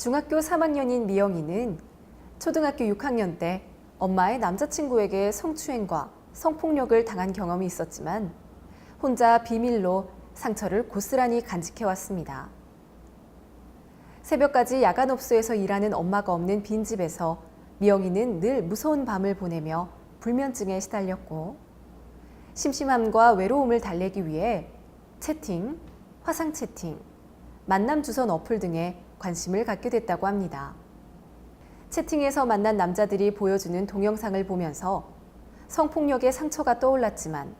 중학교 3학년인 미영이는 초등학교 6학년 때 엄마의 남자친구에게 성추행과 성폭력을 당한 경험이 있었지만 혼자 비밀로 상처를 고스란히 간직해왔습니다. 새벽까지 야간업소에서 일하는 엄마가 없는 빈집에서 미영이는 늘 무서운 밤을 보내며 불면증에 시달렸고 심심함과 외로움을 달래기 위해 채팅, 화상 채팅, 만남 주선 어플 등에 관심을 갖게 됐다고 합니다. 채팅에서 만난 남자들이 보여주는 동영상을 보면서 성폭력의 상처가 떠올랐지만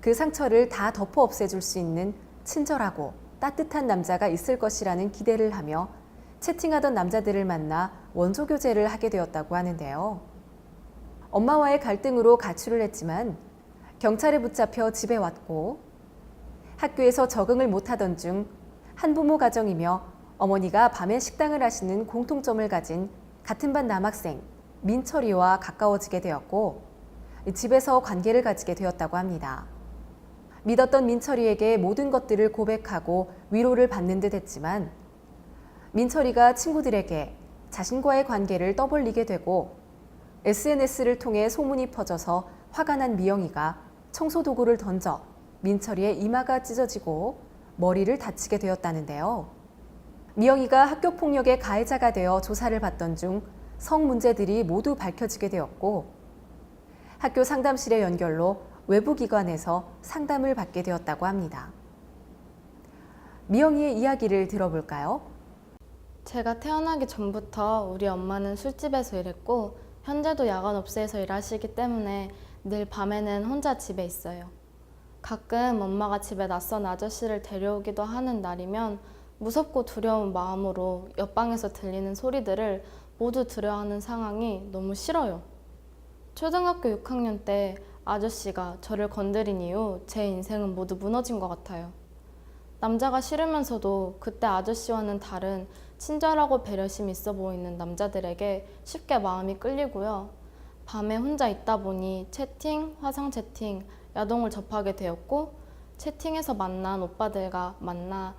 그 상처를 다 덮어 없애줄 수 있는 친절하고 따뜻한 남자가 있을 것이라는 기대를 하며 채팅하던 남자들을 만나 원조 교제를 하게 되었다고 하는데요. 엄마와의 갈등으로 가출을 했지만 경찰에 붙잡혀 집에 왔고 학교에서 적응을 못하던 중 한부모 가정이며 어머니가 밤에 식당을 하시는 공통점을 가진 같은 반 남학생 민철이와 가까워지게 되었고 집에서 관계를 가지게 되었다고 합니다. 믿었던 민철이에게 모든 것들을 고백하고 위로를 받는 듯 했지만 민철이가 친구들에게 자신과의 관계를 떠벌리게 되고 SNS를 통해 소문이 퍼져서 화가 난 미영이가 청소 도구를 던져 민철이의 이마가 찢어지고 머리를 다치게 되었다는데요. 미영이가 학교 폭력의 가해자가 되어 조사를 받던 중 성 문제들이 모두 밝혀지게 되었고 학교 상담실의 연결로 외부 기관에서 상담을 받게 되었다고 합니다. 미영이의 이야기를 들어볼까요? 제가 태어나기 전부터 우리 엄마는 술집에서 일했고 현재도 야간 업소에서 일하시기 때문에 늘 밤에는 혼자 집에 있어요. 가끔 엄마가 집에 낯선 아저씨를 데려오기도 하는 날이면 무섭고 두려운 마음으로 옆방에서 들리는 소리들을 모두 들여하는 상황이 너무 싫어요. 초등학교 6학년 때 아저씨가 저를 건드린 이후 제 인생은 모두 무너진 것 같아요. 남자가 싫으면서도 그때 아저씨와는 다른 친절하고 배려심 있어 보이는 남자들에게 쉽게 마음이 끌리고요. 밤에 혼자 있다 보니 채팅, 화상 채팅, 야동을 접하게 되었고 채팅에서 만난 오빠들과 만나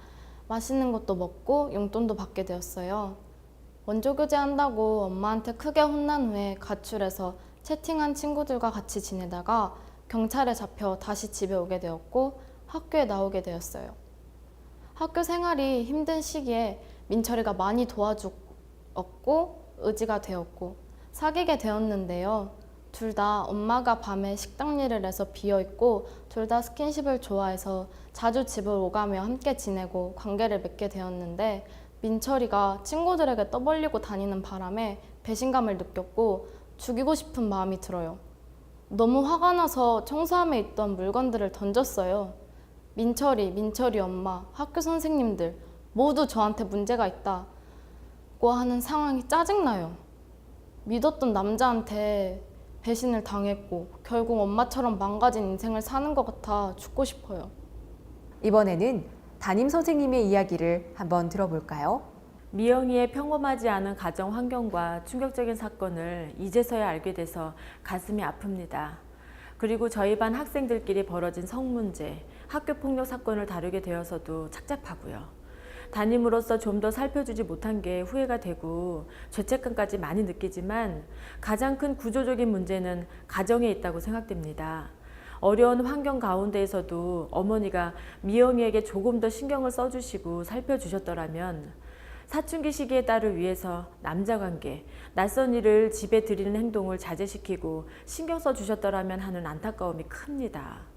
맛있는 것도 먹고 용돈도 받게 되었어요. 원조 교제한다고 엄마한테 크게 혼난 후에 가출해서 채팅한 친구들과 같이 지내다가 경찰에 잡혀 다시 집에 오게 되었고 학교에 나오게 되었어요. 학교 생활이 힘든 시기에 민철이가 많이 도와주었고 의지가 되었고 사귀게 되었는데요. 둘 다 엄마가 밤에 식당 일을 해서 비어 있고 둘 다 스킨십을 좋아해서 자주 집을 오가며 함께 지내고 관계를 맺게 되었는데 민철이가 친구들에게 떠벌리고 다니는 바람에 배신감을 느꼈고 죽이고 싶은 마음이 들어요. 너무 화가 나서 청소함에 있던 물건들을 던졌어요. 민철이, 민철이 엄마, 학교 선생님들 모두 저한테 문제가 있다고 하는 상황이 짜증나요. 믿었던 남자한테 배신을 당했고 결국 엄마처럼 망가진 인생을 사는 것 같아 죽고 싶어요. 이번에는 담임 선생님의 이야기를 한번 들어볼까요? 미영이의 평범하지 않은 가정 환경과 충격적인 사건을 이제서야 알게 돼서 가슴이 아픕니다. 그리고 저희 반 학생들끼리 벌어진 성문제, 학교 폭력 사건을 다루게 되어서도 착잡하고요. 담임으로서 좀 더 살펴주지 못한 게 후회가 되고 죄책감까지 많이 느끼지만 가장 큰 구조적인 문제는 가정에 있다고 생각됩니다. 어려운 환경 가운데에서도 어머니가 미영이에게 조금 더 신경을 써주시고 살펴주셨더라면 사춘기 시기의 딸을 위해서 남자 관계, 낯선 일을 집에 들이는 행동을 자제시키고 신경 써 주셨더라면 하는 안타까움이 큽니다.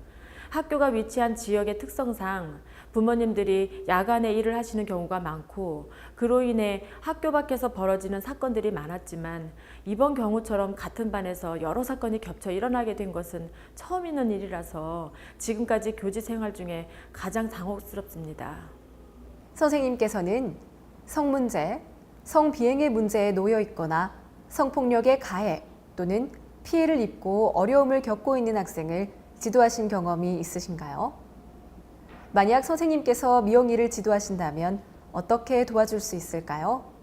학교가 위치한 지역의 특성상 부모님들이 야간에 일을 하시는 경우가 많고 그로 인해 학교 밖에서 벌어지는 사건들이 많았지만 이번 경우처럼 같은 반에서 여러 사건이 겹쳐 일어나게 된 것은 처음 있는 일이라서 지금까지 교직 생활 중에 가장 당혹스럽습니다. 선생님께서는 성문제, 성비행의 문제에 놓여 있거나 성폭력의 가해 또는 피해를 입고 어려움을 겪고 있는 학생을 지도하신 경험이 있으신가요? 만약 선생님께서 미용이를 지도하신다면 어떻게 도와줄 수 있을까요?